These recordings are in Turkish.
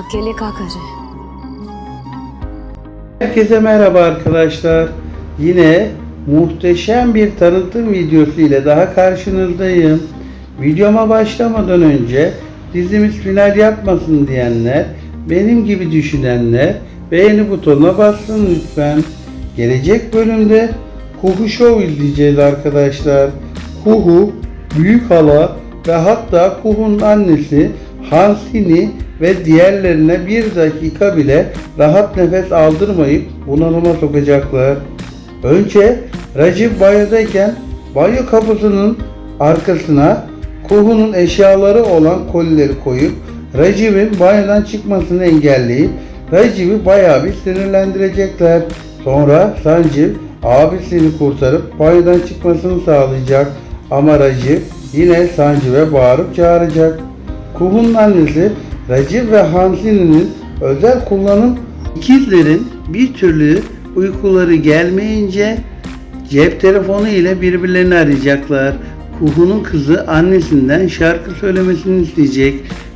अकेले का करे Herkese merhaba arkadaşlar. Yine muhteşem bir tanıtım videosu ile daha karşınızdayım. Videoma başlamadan önce dizimiz final yapmasın diyenler, benim gibi düşünenler beğeni butonuna bassın lütfen. Gelecek bölümde Kuhu Show izleyeceğiz arkadaşlar. Kuhu, Büyük Hala ve hatta Kuhu'nun annesi Hansini ve diğerlerine bir dakika bile rahat nefes aldırmayıp bunalıma sokacaklar. Önce Racip banyodayken banyo kapısının arkasına Kuhu'nun eşyaları olan kolileri koyup Racip'in banyodan çıkmasını engelleyip Racip'i bayağı bir sinirlendirecekler. Sonra Sancip abisini kurtarıp banyodan çıkmasını sağlayacak. Ama Racip yine Sancip'e bağırıp çağıracak. Kuhu'nun annesi Recep ve Hansini'nin özel kullanım ikizlerin bir türlü uykuları gelmeyince cep telefonu ile birbirlerini arayacaklar. Kuhu'nun kızı annesinden şarkı söylemesini isteyecek.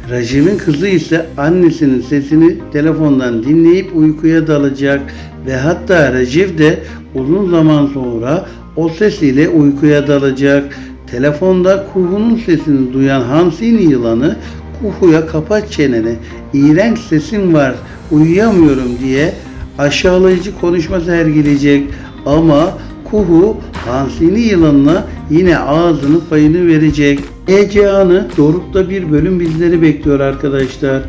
Rajim'in kızı ise annesinin sesini telefondan dinleyip uykuya dalacak ve hatta Recep de uzun zaman sonra o sesiyle uykuya dalacak. Telefonda Kuhu'nun sesini duyan Hansini yılanı Kuhu'ya kapat çeneni, iğrenç sesin var, uyuyamıyorum diye aşağılayıcı konuşma sergileyecek. Ama Kuhu Hansini yılanına yine ağzını payını verecek. Heyecanı Doruk'ta bir bölüm bizleri bekliyor arkadaşlar.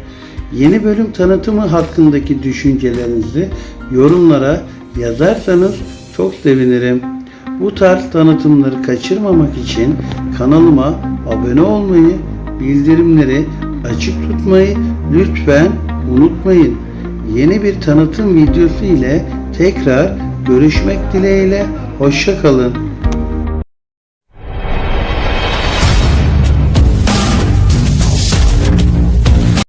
Yeni bölüm tanıtımı hakkındaki düşüncelerinizi yorumlara yazarsanız çok sevinirim. Bu tarz tanıtımları kaçırmamak için kanalıma abone olmayı, bildirimleri açık tutmayı lütfen unutmayın. Yeni bir tanıtım videosu ile tekrar görüşmek dileğiyle hoşça kalın.